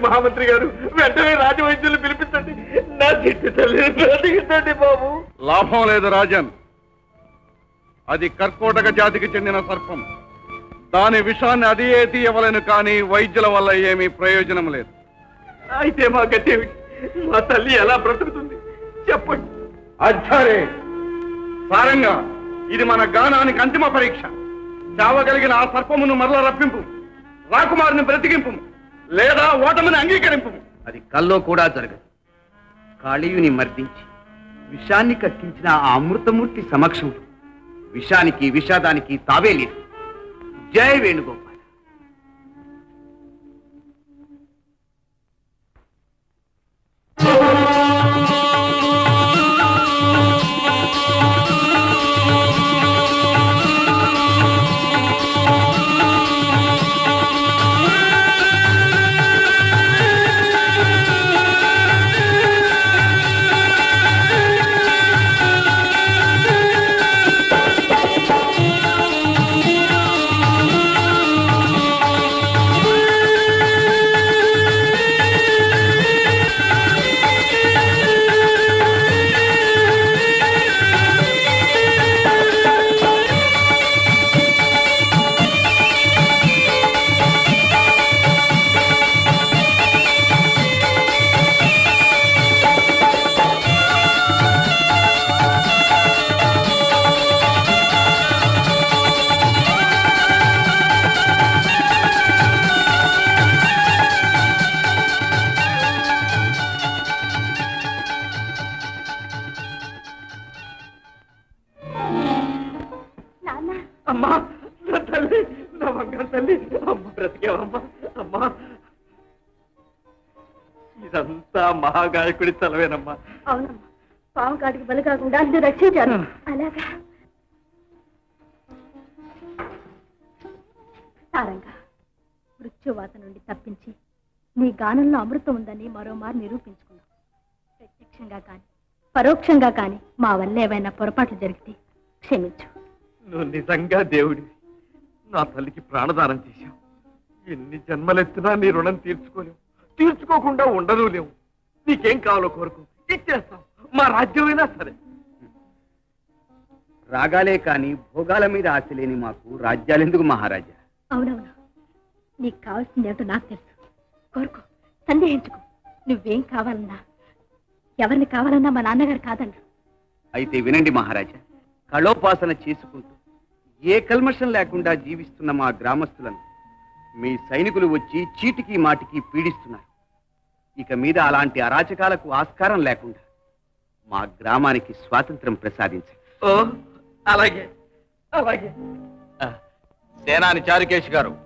మహామంత్రి గారు వెంటనే రాజవైద్యులు పిలిపించండి. నా చిట్టి బ్రతికించండి బాబు. లాభం లేదు రాజన్. అది కర్కోటక జాతికి చెందిన సర్పం. దాని విషాన్ని అది ఏ తీయవలను కానీ వైద్యుల వల్ల ఏమీ ప్రయోజనం లేదు. అయితే మా గట్టి మా తల్లి ఎలా బ్రతుకుతుంది? చెప్పండి. అచ్చారే సారంగా ఇది మన గానానికి అంతిమ పరీక్ష. చావగలిగిన ఆ సర్పమును మరల రప్పింపు. రాకుమారిని బ్రతికింపు లేదా ఓటమిని అంగీకరింపు. అది కల్లో కూడా జరగదు. కాళీయుని మర్దించి విషాన్ని కట్టించిన ఆ అమృతమూర్తి సమక్షంలో విషానికి విషాదానికి తావే లేదు. జై వేణుగోపాల్. అమ్మా నా తల్లి నా తల్లి అమ్మ బ్రతికేవమ్మా అమ్మా. ఇదంతా మహాగాయకుడి చలవేనమ్మా అవునమ్మా పాము కాటికి బలి కాకుండా అన్ని రక్షించాను అలాగా? సారంగా మృత్యువాత నుండి తప్పించి నీ గానంలో అమృతం ఉందని మరోమారు నిరూపించుకున్నావు. ప్రత్యక్షంగా కాని పరోక్షంగా కాని మా వల్ల ఏవైనా పొరపాట్లు జరిగితే క్షమించు. నువ్వు నిజంగా దేవుడి నా తల్లికి ప్రాణదానం చేశావు. ఎన్ని జన్మలెత్తినా నీ రుణం తీర్చుకోలేవు. తీర్చుకోకుండా ఉండదు లేవు. నీకేం కావాలో కోరుకో. ఇచ్చేస్తాం. మా రాజ్యమైనా సరే. రాగాలే కాని భోగాల మీద ఆశ లేని మాకు రాజ్యాలెందుకు మహారాజా? అవునవును. నీకు కావాల్సింది ఏమిటో నాకు తెలుసు. కోరుకో. సందేహించుకో. నువ్వేం కావాలన్నా ఎవరిని కావాలన్నా మా నాన్నగారు కాదన్నారు అయితే వినండి మహారాజా. కళోపాసన చేసుకుంటూ ఏ కల్మషం లేకుండా జీవిస్తున్న మా గ్రామస్తులను మీ సైనికులు వచ్చి చీటికి మాటికి పీడిస్తున్నారు. ఇక మీద అలాంటి అరాచకాలకు ఆస్కారం లేకుండా మా గ్రామానికి స్వాతంత్రం ప్రసాదించండి. ఓ అలాగే అలాగే. సేనాని చారుకేష్ గారు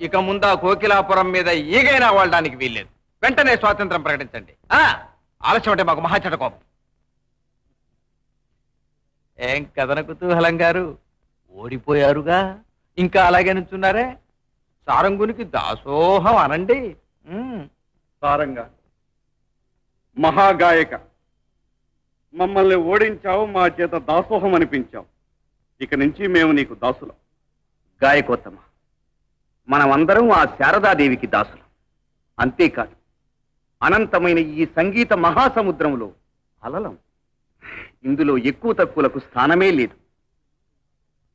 ఇక ముందా కోకిలాపురం మీద ఈగైనా వాడడానికి వీల్లేదు. వెంటనే స్వాతంత్రం ప్రకటించండి. ఆ, ఆలస్యం అంటే మాకు మహాచట కోపం. ఏం కథన కుతూహలం గారు? ఓడిపోయారుగా. ఇంకా అలాగే నుంచున్నారే? సారంగునికి దాసోహం అనండి. సారంగా. మహాగాయక. మమ్మల్ని ఓడించావు మా చేత దాసోహం అనిపించావు. ఇక నుంచి మేము నీకు దాసులం. గాయకోత్తమ మనమందరం ఆ శారదాదేవికి దాసులం. అంతేకాదు అనంతమైన ఈ సంగీత మహాసముద్రంలో అలలం. ఇందులో ఎక్కువ తక్కువలకు స్థానమే లేదు.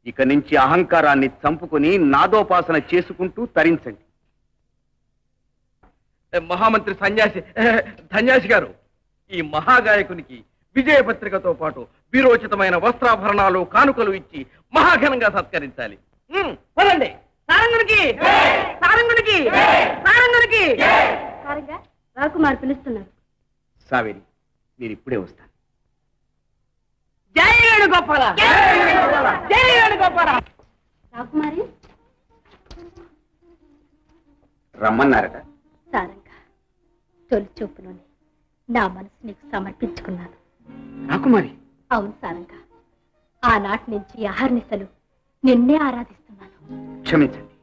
ఇక నుంచి అహంకారాన్ని చంపుకొని నాదోపాసన చేసుకుంటూ తరించండి. మహామంత్రి సన్యాసి ధన్యాసి గారు ఈ మహాగాయకునికి విజయపత్రికతో పాటు వీరోచితమైన వస్త్రాభరణాలు కానుకలు ఇచ్చి మహాఘనంగా సత్కరించాలి. ఉమ్, పదండి. సారంగునికి! సారంగునికి! సారంగునికి! సారంగా రాకుమార్ పిలుస్తున్నారు. సావేరి నేను ఇప్పుడే వస్తాను. జై వేణుగోపాల. జై వేణుగోపాల. రాకుమారి రమ్మన్నారట. సారంగా తొలి చూపులోనే నా మనసు నీకు సమర్పించుకున్నాను. రాకుమారి అవును సారంగా ఆనాటి నుంచి అహర్నిశలు నిన్నే ఆరాధిస్తున్నాను. క్షమించండి.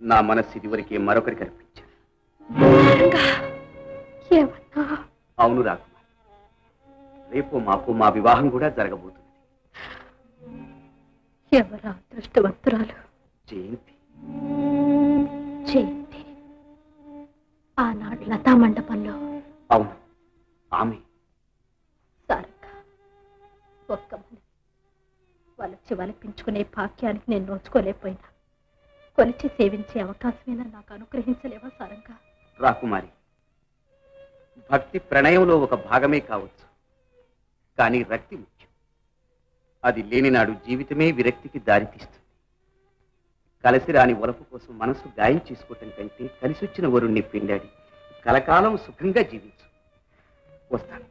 నా మనస్సు ఇదివరకే మరొకరికి అర్పించాను. అవును రాకుమారి రేపు మాకు మా వివాహం కూడా జరగబోతుంది. ఎవరా అదృష్టవంతురాలు? జయంతి. జయంతి. ఆనాడు లతా మండపంలో. అవును. ఆమె. సారంగా ఒక్క వలచి వలపించుకునే భాగ్యానికి నేను నోచుకోలేకపోయినా. కొలిచి సేవించే అవకాశమైనా నాకు అనుగ్రహించలేవా సారంగా? రాకుమారి భక్తి ప్రణయంలో ఒక భాగమే కావచ్చు. కానీ రక్తి ముఖ్యం. అది లేనినాడు జీవితమే విరక్తికి దారితీస్తుంది కలిసి రాని ఒలపు కోసం మనసు గాయం చేసుకోవటం కంటే కలిసొచ్చిన వరుణ్ణి పిండాడి కలకాలం సుఖంగా జీవించు. వస్తాను.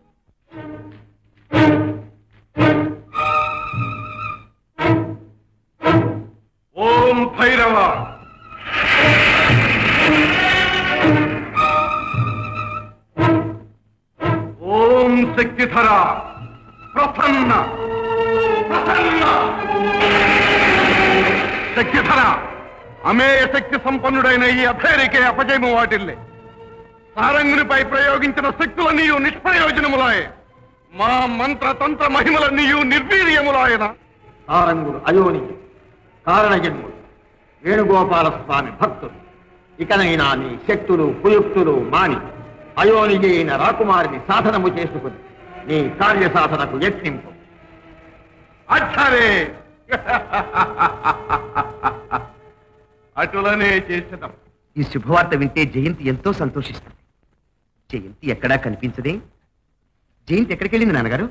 ఓం భైరవ. ఓం శక్తిధరా. ప్రసన్న. ప్రసన్న. శక్తిధర అమేయ శక్తి సంపన్నుడైన ఈ అధైరికే అపజయము వాటిల్లే. సారంగునిపై ప్రయోగించిన శక్తులన్నీయు నిష్ప్రయోజనములాయే. మా మంత్ర తంత్ర మహిమలన్నీయు నిర్వీర్యములాయన. సారంగుడు అయోనికి కారణజన్ముడు వేణుగోపాల స్వామి భక్తుడు. ఇకనైనా నీ శక్తులు కుయుక్తులు మాని అయోనిజైన రాకుమారిని సాధనము చేసుకుని నీ కార్య సాధనకు యత్నింపు. అచ్చరే అటులనే చేసినాం ఈ శుభవార్త వింటే జయంతి ఎంతో సంతోషిస్తుంది. జయంతి ఎక్కడా కనిపించదే? జయంతి ఎక్కడికి వెళ్ళింది నాన్నగారు?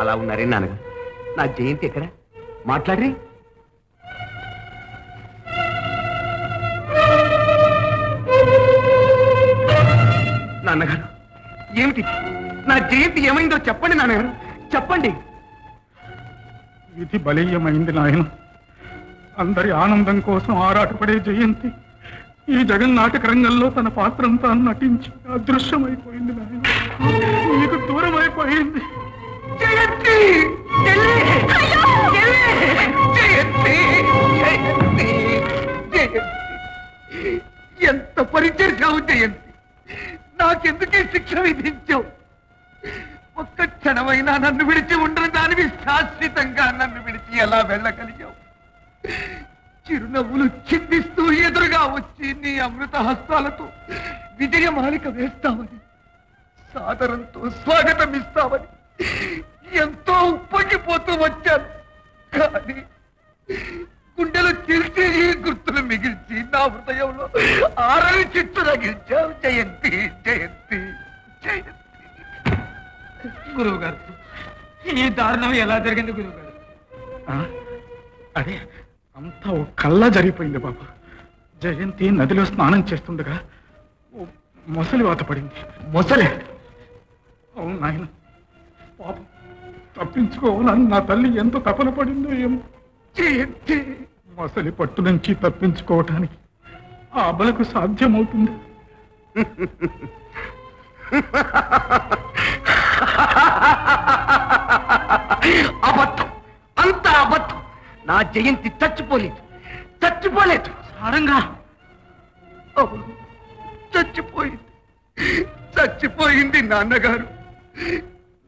అలా ఉన్నారే నాన్నగారు. నా జయంతి ఎక్కడ? మాట్లాడరే. నాన్నగారు. ఏమిటి? నా జయంతి ఏమైందో చెప్పండి నాన్నగారు. చెప్పండి. విధి బలీయమైంది నాయన. అందరి ఆనందం కోసం ఆరాటపడే జయంతి ఈ జగన్నాటక రంగంలో తన పాత్రంతా నటించి అదృశ్యమైపోయింది నాయన. నీకు దూరం అయిపోయింది జయంతి! చెల్లి! జయంతి! జయంతి! జయంతి! ఎంత పరిచర్గావు జయంతి నాకెందుకే శిక్ష విధించావు ఒక్క క్షణమైనా నన్ను విడిచి ఉండని దానివి శాశ్వతంగా నన్ను విడిచి ఎలా వెళ్ళగలిగావు? చిరునవ్వులు చిందిస్తూ ఎదురుగా వచ్చి నీ అమృత హస్తాలతో విజయమాలిక వేస్తామని సాదరంతో స్వాగతం ఇస్తామని ఎంతో ఉప్పొంగిపోతూ వచ్చాను. కానీ గుండెలు చిల్చి గుర్తులు మిగిల్చి నా హృదయంలో ఆరని చిట్టు రగించావు జయంతి జయంతి జయంతి. గురువు గారు ఈ దారుణం ఎలా జరిగింది గురువు గారు అదే అంతా ఒక కల్లా జరిగిపోయింది బాబా. జయంతి నదిలో స్నానం చేస్తుండగా ఓ మొసలి వాత పడింది. మొసలే? అవును నాయన. పాపం తప్పించుకోవాలని నా తల్లి ఎంత తపన పడిందో ఏమో. జయంతి మొసలి పట్టు నుంచి తప్పించుకోవటానికి ఆ అబలకు సాధ్యమవుతుంది. అబద్ధం. అంత అబద్ధం. నా జయంతి చచ్చిపోలేదు. చచ్చిపోలేదు. సారంగా. చచ్చిపోయింది. చచ్చిపోయింది నాన్నగారు.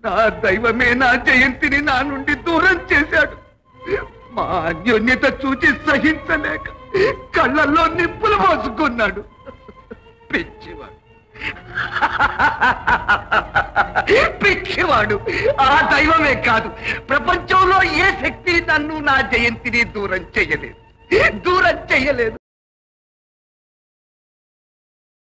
నా దైవమే నా జయంతిని నా నుండి దూరం చేశాడు. మా అన్యోన్యత చూచి సహించలేక కళ్ళల్లో నిప్పులు మోసుకున్నాడు. పిచ్చివాడు. పిచ్చివాడు. ఆ దైవమే కాదు. ప్రపంచంలో ఏ శక్తి నన్ను నా జయంతిని దూరం చేయలేదు. దూరం చేయలేదు.